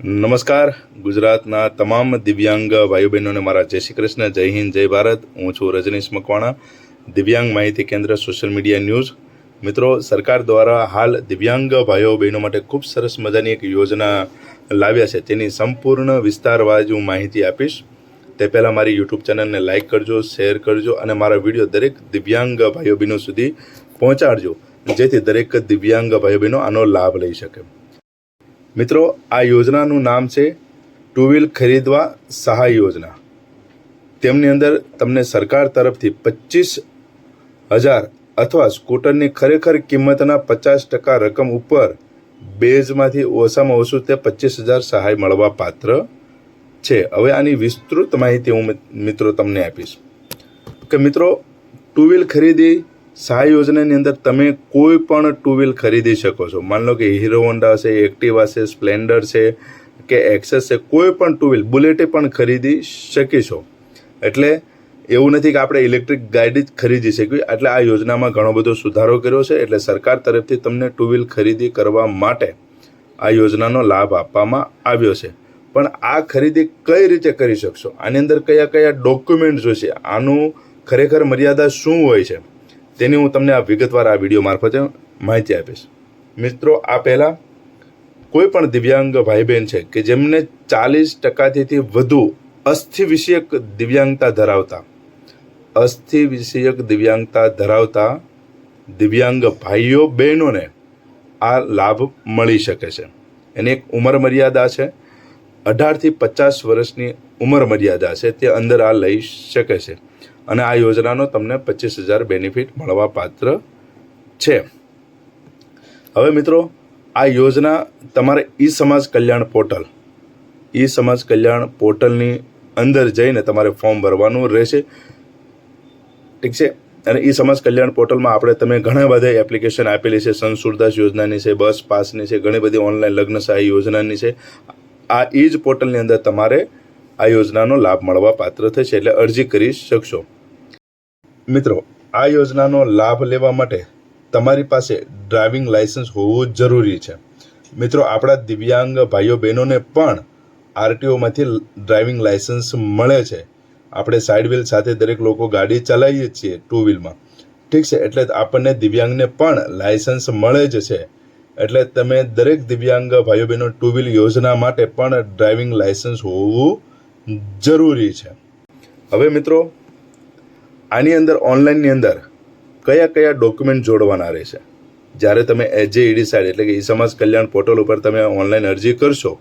નમસ્કાર. ગુજરાતના તમામ દિવ્યાંગ ભાઈઓ બહેનોને મારા જય શ્રી કૃષ્ણ, જય હિન્દ, જય ભારત. હું છું રજનીશ મકવાણા. દિવ્યાંગ માહિતી કેન્દ્ર સોશિયલ મીડિયા ન્યૂઝ. મિત્રો, સરકાર દ્વારા હાલ દિવ્યાંગ ભાઈઓ બહેનો માટે ખૂબ સરસ મજાની એક યોજના લાવ્યા છે. તેની સંપૂર્ણ વિસ્તારવાજ હું માહિતી આપીશ. તે પહેલાં મારી યુટ્યુબ ચેનલને લાઇક કરજો, શેર કરજો અને મારા વીડિયો દરેક દિવ્યાંગ ભાઈઓ બહેનો સુધી પહોંચાડજો, જેથી દરેક દિવ્યાંગ ભાઈઓ બહેનો આનો લાભ લઈ શકે. મિત્રો, આ યોજનાનું નામ છે ટુ વ્હીલ ખરીદવા સહાય યોજના. તેમની અંદર તમને સરકાર તરફથી પચીસ હજાર અથવા સ્કૂટરની ખરેખર કિંમતના પચાસ ટકા રકમ ઉપર બેઝમાંથી ઓછામાં ઓછું તે પચીસ હજાર સહાય મળવા પાત્ર છે. હવે આની વિસ્તૃત માહિતી હું મિત્રો તમને આપીશ. કે મિત્રો ટુ વ્હીલ ખરીદી સહાય યોજનાની અંદર તમે કોઈ પણ ટુ વ્હીલ ખરીદી શકો છો. માન લો કે હીરો હોન્ડા છે એક્ટિવા છે સ્પ્લેન્ડર છે, કે એક્સેસ છે, કોઈ પણ ટુ વ્હીલ બુલેટે પણ ખરીદી શકીશો. એટલે એવું નથી કે આપણે ઇલેક્ટ્રિક ગાડી જ ખરીદી શકીએ. એટલે આ યોજનામાં ઘણો બધો સુધારો કર્યો છે. એટલે સરકાર તરફથી તમને ટુ વ્હીલ ખરીદી કરવા માટે આ યોજનાનો લાભ આપવામાં આવ્યો છે. પણ આ ખરીદી કઈ રીતે કરી શકશો? આની અંદર કયા કયા ડોક્યુમેન્ટ જોઈશે? આનું ખરેખર મર્યાદા શું હોય છે? તેની હું તમને આ વિગતવાર આ વીડિયો મારફતે માહિતી આપીશ. મિત્રો, આ પહેલાં કોઈ પણ દિવ્યાંગ ભાઈ બહેન છે કે જેમને ચાલીસ ટકાથી વધુ અસ્થિ વિષયક દિવ્યાંગતા ધરાવતા અસ્થિ વિષયક દિવ્યાંગતા ધરાવતા દિવ્યાંગ ભાઈઓ બહેનોને આ લાભ મળી શકે છે. એની એક ઉંમર મર્યાદા છે, અઢારથી પચાસ વર્ષની ઉંમર મર્યાદા છે, તે અંદર આ લઈ શકે છે. અને આ યોજનાનો તમને પચીસ હજાર બેનિફિટ મળવા પાત્ર છે. હવે મિત્રો, આ યોજના તમારે ઈ સમાજ કલ્યાણ પોર્ટલ, ઈ સમાજ કલ્યાણ પોર્ટલની અંદર જઈને તમારે ફોર્મ ભરવાનું રહેશે. ઠીક છે? અને ઈ સમાજ કલ્યાણ પોર્ટલમાં આપણે તમે ઘણા બધા એપ્લિકેશન આપેલી છે. સંસુરદાસ યોજનાની છે, બસ પાસની છે, ઘણી બધી ઓનલાઈન લગ્ન સહાય યોજનાની છે. આ એ જ પોર્ટલની અંદર તમારે આ યોજનાનો લાભ મળવા પાત્ર થશે એટલે અરજી કરી શકશો. મિત્રો, આ યોજનાનો લાભ લેવા માટે તમારી પાસે ડ્રાઇવિંગ લાઇસન્સ હોવું જરૂરી છે. મિત્રો, આપણા દિવ્યાંગ ભાઈઓ બહેનોને પણ આરટીઓમાંથી ડ્રાઇવિંગ લાઇસન્સ મળે છે. આપણે સાઇડ વ્હીલ સાથે દરેક લોકો ગાડી ચલાવીએ છીએ ટુ વ્હીલમાં. ઠીક છે, એટલે આપણને દિવ્યાંગને પણ લાઇસન્સ મળે જ છે. એટલે તમે દરેક દિવ્યાંગ ભાઈઓ બહેનો ટુ વ્હીલ યોજના માટે પણ ડ્રાઇવિંગ લાઇસન્સ હોવું જરૂરી છે. હવે મિત્રો, આની અંદર ઓનલાઈનની અંદર કયા કયા ડોક્યુમેન્ટ જોડવાના રહેશે? જ્યારે તમે એજ એ ડીસાઇડ એટલે કે ઈ સમાજ કલ્યાણ પોર્ટલ ઉપર તમે ઓનલાઈન અરજી કરશો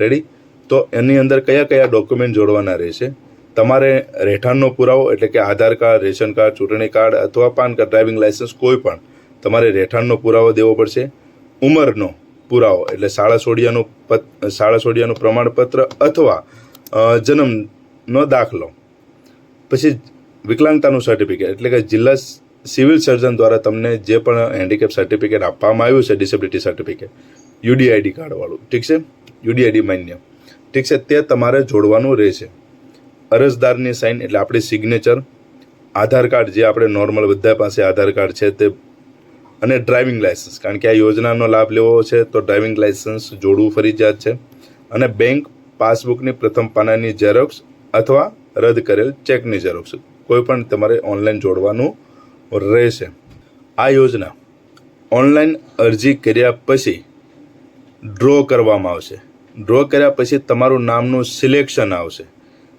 રેડી તો એની અંદર કયા કયા ડોક્યુમેન્ટ જોડવાના રહેશે? તમારે રહેઠાણનો પુરાવો એટલે કે આધાર કાર્ડ, રેશન કાર્ડ, ચૂંટણી કાર્ડ અથવા પાન કાર્ડ ડ્રાઇવિંગ લાઇસન્સ કોઈ પણ, તમારે રહેઠાણનો પુરાવો દેવો પડશે. ઉંમરનો પુરાવો એટલે શાળા સોડિયાનું શાળા સોડિયાનું પ્રમાણપત્ર અથવા જન્મનો દાખલો. પછી વિકલાંગતાનું સર્ટિફિકેટ એટલે કે જિલ્લા સિવિલ સર્જન દ્વારા તમને જે પણ હેન્ડીકેપ સર્ટિફિકેટ આપવામાં આવ્યું છે ડિસેબિલિટી સર્ટિફિકેટ યુડીઆઈડી કાર્ડવાળું ઠીક છે? યુડીઆઈડી માન્ય. ઠીક છે, તે તમારે જોડવાનું રહેશે. અરજદારની સાઇન એટલે આપણી સિગ્નેચર આધાર કાર્ડ જે આપણે નોર્મલ બધા પાસે આધાર કાર્ડ છે તે, અને ડ્રાઇવિંગ લાયસન્સ કારણ કે આ યોજનાનો લાભ લેવો છે, તો ડ્રાઇવિંગ લાયસન્સ જોડવું ફરજિયાત છે. અને બેંક પાસબુકની પ્રથમ પાનાની ઝેરોક્સ અથવા રદ કરેલ ચેકની ઝેરોક્સ કોઈ પણ તમારે ઓનલાઈન જોડવાનું રહેશે. આ યોજના ઓનલાઈન અરજી કર્યા પછી ડ્રો કરવામાં આવશે. ડ્રો કર્યા પછી તમારું નામનું સિલેક્શન આવશે.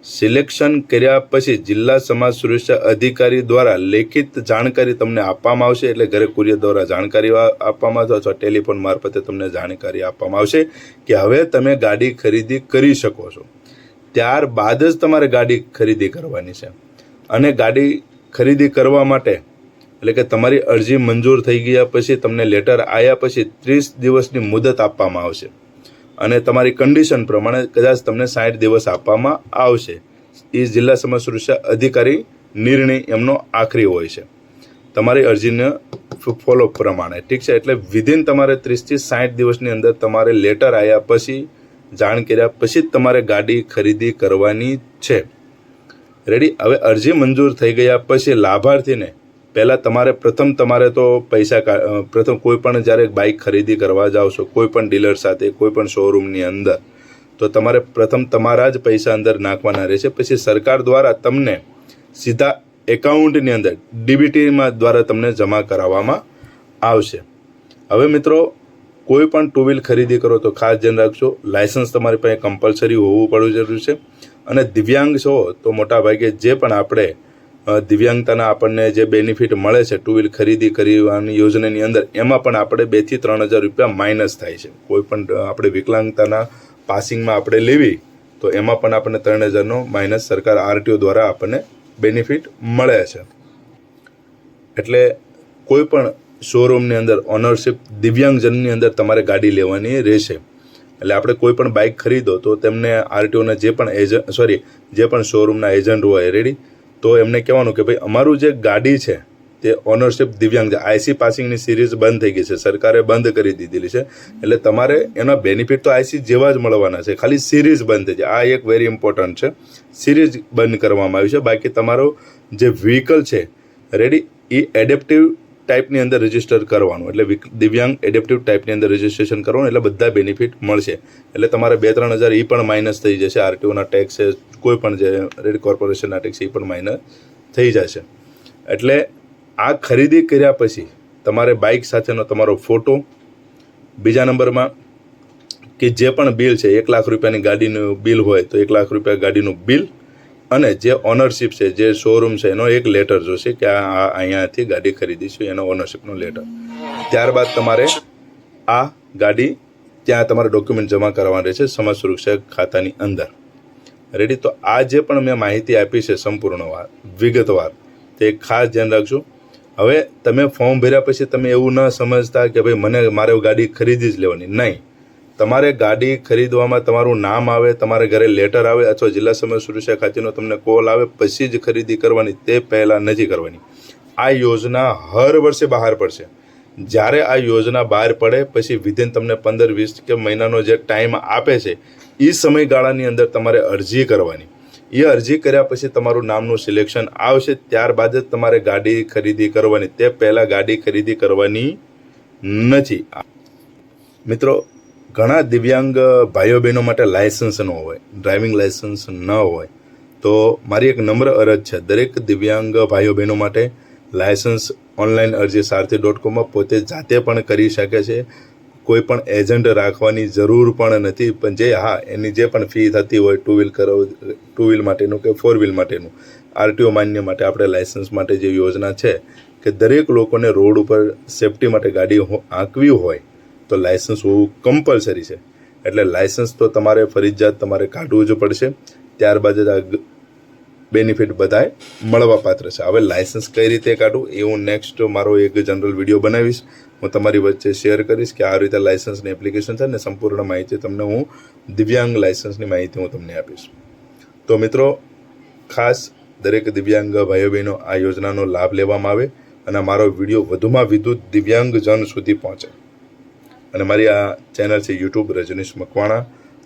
સિલેક્શન કર્યા પછી જિલ્લા સમાજ સુરક્ષા અધિકારી દ્વારા લેખિત જાણકારી તમને આપવામાં આવશે. એટલે ઘરે કુરિયર દ્વારા જાણકારી આપવામાં આવશે અથવા ટેલિફોન મારફતે તમને જાણકારી આપવામાં આવશે કે હવે તમે ગાડી ખરીદી કરી શકો છો. ત્યારબાદ જ તમારે ગાડી ખરીદી કરવાની છે. અને ગાડી ખરીદી કરવા માટે, એટલે કે તમારી અરજી મંજૂર થઈ ગયા પછી તમને લેટર આવ્યા પછી ત્રીસ દિવસની મુદત આપવામાં આવશે. અને તમારી કન્ડિશન પ્રમાણે કદાચ તમને સાઠ દિવસ આપવામાં આવશે. એ જિલ્લા સમાજ સુરક્ષા અધિકારી નિર્ણય એમનો આખરી હોય છે. તમારી અરજીને ફોલો પ્રમાણે, ઠીક છે? એટલે વિધિન તમારે ત્રીસથી સાઠ દિવસની અંદર તમારે લેટર આવ્યા પછી, જાણ કર્યા પછી જ તમારે ગાડી ખરીદી કરવાની છે. રેડી હવે અરજી મંજૂર થઈ ગયા પછી લાભાર્થીને પહેલાં તમારે પ્રથમ તમારે તો પૈસા પ્રથમ કોઈ પણ જ્યારે બાઇક ખરીદી કરવા જાઓ છો, કોઈ પણ ડીલર સાથે, કોઈ પણ શોરૂમની અંદર, તો તમારે પ્રથમ તમારા જ પૈસા અંદર નાખવાના રહેશે. પછી સરકાર દ્વારા તમને સીધા એકાઉન્ટની અંદર ડીબીટીમાં દ્વારા તમને જમા કરાવવામાં આવશે. હવે મિત્રો, કોઈ પણ ટુ વ્હીલ ખરીદી કરો તો ખાસ ધ્યાન રાખજો. લાયસન્સ તમારી પાસે કમ્પલસરી હોવું પડવું જરૂરી છે. અને દિવ્યાંગ છો તો મોટાભાગે જે પણ આપણે દિવ્યાંગતાના આપણને જે બેનિફિટ મળે છે ટુ વ્હીલ ખરીદી કરવાની યોજનાની અંદર, એમાં પણ આપણે બેથી ત્રણ હજાર રૂપિયા માઇનસ થાય છે. કોઈ પણ આપણે વિકલાંગતાના પાસિંગમાં આપણે લેવી, તો એમાં પણ આપણને ત્રણ હજારનો માઇનસ સરકાર આરટીઓ દ્વારા આપણને બેનિફિટ મળે છે. એટલે કોઈ પણ શોરૂમની અંદર ઓનરશિપ દિવ્યાંગજનની અંદર તમારે ગાડી લેવાની રહેશે. એટલે આપણે કોઈ પણ બાઇક ખરીદો, તો તેમને આરટીઓના જે પણ એજન્ટ સોરી જે પણ શોરૂમના એજન્ટ હોય રેડી તો એમને કહેવાનું કે ભાઈ, અમારું જે ગાડી છે, તે ઓનરશિપ દિવ્યાંગ છે. આઈસી પાસિંગની સિરીઝ બંધ થઈ ગઈ છે. સરકારે બંધ કરી દીધેલી છે. એટલે તમારે એના બેનિફિટ તો આઈસી જેવા જ મળવાના છે. ખાલી સિરીઝ બંધ થઈ જાય. આ એક વેરી ઇમ્પોર્ટન્ટ છે. સિરીઝ બંધ કરવામાં આવી છે. બાકી તમારો જે વ્હીકલ છે રેડી એ એડેપ્ટિવ ટાઈપની અંદર રજિસ્ટર કરવાનું. એટલે દિવ્યાંગ એડેપ્ટિવ ટાઈપની અંદર રજીસ્ટ્રેશન કરવાનું. એટલે બધા બેનિફિટ મળશે. એટલે તમારે બે ત્રણ હજાર એ પણ માઇનસ થઈ જશે. આરટીઓના ટેક્સ છે કોઈ પણ જે રેડ કોર્પોરેશનના ટેક્સ એ પણ માઇનર થઈ જશે. એટલે આ ખરીદી કર્યા પછી તમારે બાઇક સાથેનો તમારો ફોટો બીજા નંબરમાં કે જે પણ બિલ છે, એક લાખ રૂપિયાની ગાડીનું બિલ હોય તો એક લાખ રૂપિયા ગાડીનું બિલ અને જે ઓનરશિપ છે, જે શોરૂમ છે, એનો એક લેટર જોશે કે આ અહીંયાથી ગાડી ખરીદીશું, એનો ઓનરશિપનો લેટર ત્યારબાદ તમારે આ ગાડી ત્યાં તમારે ડોક્યુમેન્ટ જમા કરવાના રહેશે, સમાજ સુરક્ષા ખાતાની અંદર. રેડી તો આ જે પણ મેં માહિતી આપી છે સંપૂર્ણ વાત વિગતવાર તે ખાસ ધ્યાન રાખજો. હવે તમે ફોર્મ ભર્યા પછી તમે એવું ન સમજતા કે ભાઈ મને મારે ગાડી ખરીદી જ લેવાની. નહીં. તમારે ગાડી ખરીદવામાં તમારું નામ આવે, તમારે ઘરે લેટર આવે અથવા જિલ્લા સમય સુરક્ષા ખાતેનો તમને કોલ આવે, પછી જ ખરીદી કરવાની, તે પહેલાં નથી કરવાની. આ યોજના હર વર્ષે બહાર પડશે. જ્યારે આ યોજના બહાર પડે, પછી વિધિન તમને પંદર, વીસ કે મહિનાનો જે ટાઈમ આપે છે એ સમયગાળાની અંદર તમારે અરજી કરવાની. એ અરજી કર્યા પછી તમારું નામનું સિલેક્શન આવશે, ત્યારબાદ જ તમારે ગાડી ખરીદી કરવાની. તે પહેલાં ગાડી ખરીદી કરવાની નથી. મિત્રો, ઘણા દિવ્યાંગ ભાઈઓ બહેનો માટે લાયસન્સ ન હોય, ડ્રાઇવિંગ લાયસન્સ ન હોય. તો મારી એક નમ્ર અરજ છે, દરેક દિવ્યાંગ ભાઈઓ બહેનો માટે લાયસન્સ ઓનલાઈન અરજી સારથી ડોટ કોમમાં પોતે જાતે પણ કરી શકે છે. કોઈ પણ એજન્ટ રાખવાની જરૂર પણ નથી, પણ જે હા, એની જે પણ ફી થતી હોય ટુ વ્હીલ કરો ટુ વ્હીલ માટેનું કે ફોર વ્હીલ માટેનું આરટીઓ માન્ય માટે આપણે લાઇસન્સ માટે જે યોજના છે કે દરેક લોકોને રોડ ઉપર સેફટી માટે ગાડી હાંકવી હોય, તો લાઇસન્સ હોવું કમ્પલસરી છે. એટલે લાઇસન્સ તો તમારે ફરજિયાત તમારે કાઢવું જ પડશે. ત્યારબાદ જ આ બેનિફિટ બધાય મળવા પાત્ર છે. હવે લાયસન્સ કઈ રીતે કાઢવું એ હું નેક્સ્ટ મારો એક જનરલ વીડિયો બનાવીશ. હું તમારી વચ્ચે શેર કરીશ કે આ રીતે લાયસન્સની એપ્લિકેશન છે ને સંપૂર્ણ માહિતી તમને હું દિવ્યાંગ લાયસન્સની માહિતી હું તમને આપીશ. તો મિત્રો, ખાસ દરેક દિવ્યાંગ ભાઈઓ બહેનો આ યોજનાનો લાભ લેવામાં આવે અને મારો વીડિયો વધુમાં વધુ દિવ્યાંગજન સુધી પહોંચે. અને મારી આ ચેનલ છે યુટ્યુબ રજનીશ મકવાણા.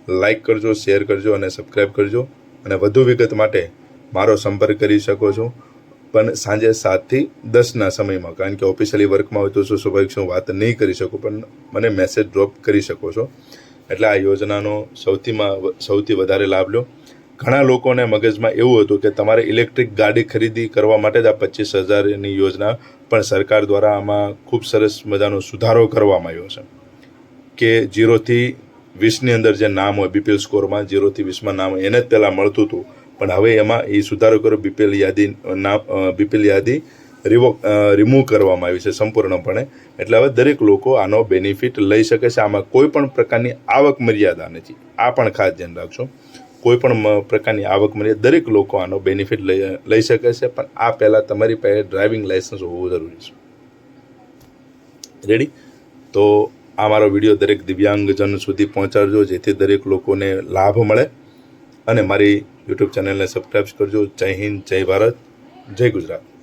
લાઈક કરજો શેર કરજો અને સબસ્ક્રાઈબ કરજો. અને વધુ વિગત માટે મારો સંપર્ક કરી શકો છો. પણ સાંજે સાતથી દસના સમયમાં, કારણ કે ઓફિશિયલી વર્કમાં હોય તો સ્વાભાવિક શું વાત નહીં કરી શકું, પણ મને મેસેજ ડ્રોપ કરી શકો છો. એટલે આ યોજનાનો સૌથીમાં સૌથી વધારે લાભ લો. ઘણા લોકોને મગજમાં એવું હતું કે તમારે ઇલેક્ટ્રિક ગાડી ખરીદી કરવા માટે જ આ પચીસ હજારની યોજના, પણ સરકાર દ્વારા આમાં ખૂબ સરસ મજાનો સુધારો કરવામાં આવ્યો છે. કે જીરોથી વીસની અંદર જે નામ હોય બીપીએલ સ્કોરમાં જીરોથી વીસમાં નામ એને જ પહેલાં મળતું હતું. પણ હવે એમાં એ સુધારો કરો બીપીએલ યાદી ના બીપીએલ યાદી રિવો રિમૂવ કરવામાં આવી છે સંપૂર્ણપણે. એટલે હવે દરેક લોકો આનો બેનિફિટ લઈ શકે છે. આમાં કોઈ પણ પ્રકારની આવક મર્યાદા નથી. આ પણ ખાસ ધ્યાન રાખશો કોઈ પણ પ્રકારની આવક મર્યાદા, દરેક લોકો આનો બેનિફિટ લઈ લઈ શકે છે. પણ આ પહેલાં તમારી પાસે ડ્રાઇવિંગ લાઇસન્સ હોવું જરૂરી છે. રેડી તો આ મારો વીડિયો દરેક દિવ્યાંગજન સુધી પહોંચાડજો, જેથી દરેક લોકોને લાભ મળે. અને મારી યુટ્યુબ ચેનલને સબસ્ક્રાઈબ કરજો. જય હિન્દ જય ભારત જય ગુજરાત.